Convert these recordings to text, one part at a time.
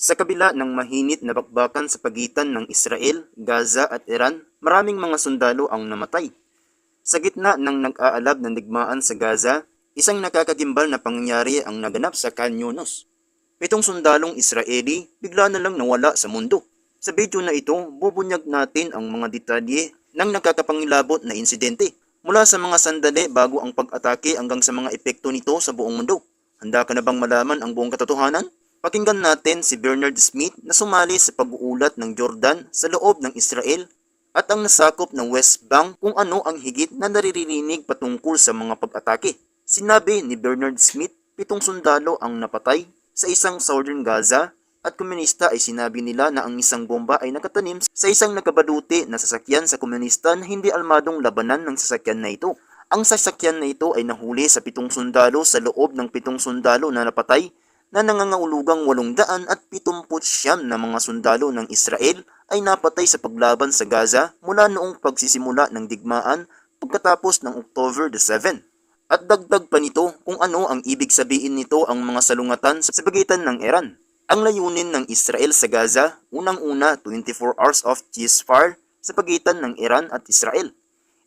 Sa kabila ng mahinit na bakbakan sa pagitan ng Israel, Gaza at Iran, maraming mga sundalo ang namatay. Sa gitna ng nag-aalab ng digmaan sa Gaza, isang nakakagimbal na pangyayari ang naganap sa Khan Yunis. Pitong sundalong Israeli bigla na lang nawala sa mundo. Sa video na ito, bubunyag natin ang mga detalye ng nakakapangilabot na insidente mula sa mga sandali bago ang pag-atake hanggang sa mga epekto nito sa buong mundo. Handa ka na bang malaman ang buong katotohanan? Pakinggan natin si Bernard Smith na sumali sa pag-uulat ng Jordan sa loob ng Israel at ang nasakop ng West Bank kung ano ang higit na naririnig patungkol sa mga pag-atake. Sinabi ni Bernard Smith, pitong sundalo ang napatay sa isang southern Gaza at komunista ay sinabi nila na ang isang bomba ay nakatanim sa isang nakabaluti na sasakyan sa komunista na hindi almadong labanan ng sasakyan na ito. Ang sasakyan na ito ay nahuli sa pitong sundalo sa loob ng pitong sundalo na napatay na nangangahulugang 800 at 79 na mga sundalo ng Israel ay napatay sa paglaban sa Gaza mula noong pagsisimula ng digmaan pagkatapos ng October the 7. At dagdag pa nito kung ano ang ibig sabihin nito ang mga salungatan sa pagitan ng Iran. Ang layunin ng Israel sa Gaza, unang-una 24 hours of ceasefire sa pagitan ng Iran at Israel.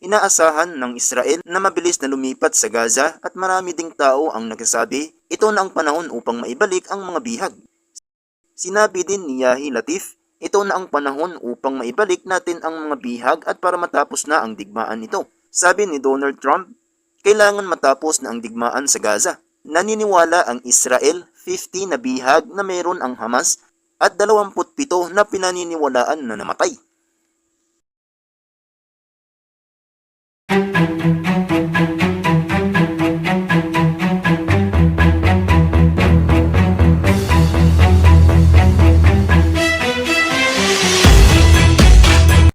Inaasahan ng Israel na mabilis na lumipat sa Gaza at marami ding tao ang nagsasabi ito na ang panahon upang maibalik ang mga bihag. Sinabi din ni Yahi Latif, ito na ang panahon upang maibalik natin ang mga bihag at para matapos na ang digmaan nito. Sabi ni Donald Trump, kailangan matapos na ang digmaan sa Gaza. Naniniwala ang Israel 50 na bihag na meron ang Hamas at 27 na pinaniniwalaan na namatay.